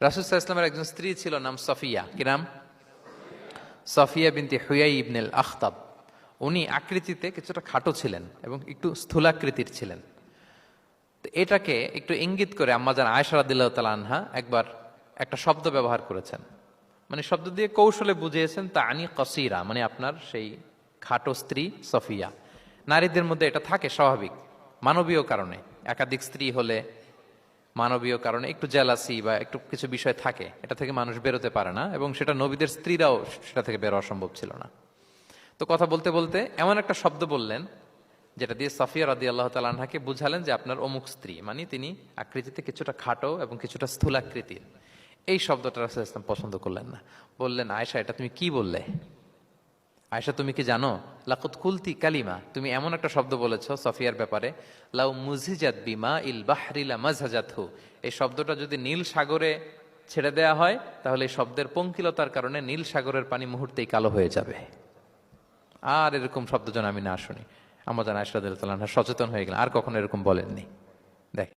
রাসুসাহ ইসলামের একজন স্ত্রী ছিল, নাম সফিয়া। কি নাম? সফিয়া বিনতি হুয়াই ইবনেল আখতাব। উনি আকৃতিতে কিছুটা খাটো ছিলেন এবং একটু স্থূলাকৃতির ছিলেন। তো এটাকে একটু ইঙ্গিত করে আম্মাজান আয়সা রাদিল্লাহ তালা আনহা একবার একটা শব্দ ব্যবহার করেছেন। মানে শব্দ দিয়ে কৌশলে বুঝিয়েছেন তা আনি কসিরা মানে আপনার সেই খাটো স্ত্রী সফিয়া। নারীদের মধ্যে এটা থাকে স্বাভাবিক, মানবীয় কারণে। একাধিক স্ত্রী হলে মানবীয় কারণে একটু জেলাসি বা একটু কিছু বিষয় থাকে, এটা থেকে মানুষ বেরোতে পারে না এবং সেটা নবীদের স্ত্রীরাও সেটা থেকে বেরোয়া সম্ভব ছিল না। তো কথা বলতে বলতে এমন একটা শব্দ বললেন, যেটা দিয়ে সাফিয়া রাদি আল্লাহ তালাহাকে বুঝালেন যে আপনার অমুক স্ত্রী মানে তিনি আকৃতিতে কিছুটা খাটো এবং কিছুটা স্থূলাকৃতির এই শব্দটা রাসূল ইসলাম পছন্দ করলেন না। বললেন আয়সা এটা তুমি কি বললে? আয়সা তুমি কি জানো? লাকুত কুলতি কালিমা, তুমি এমন একটা শব্দ বলেছ সফিয়ার ব্যাপারে, লাউ মুজিজাত বিমা ইল বাহরিলা মাজহাজাতহু এই শব্দটা যদি নীল সাগরে ছেড়ে দেয়া হয়, তাহলে এই শব্দের পঙ্কিলতার কারণে নীল সাগরের পানি মুহূর্তেই কালো হয়ে যাবে। আর এরকম শব্দ যেন আমি না শুনি। জানা আশরাদ সচেতন হয়ে গেলেন, আর কখনো এরকম বলেননি। দেখ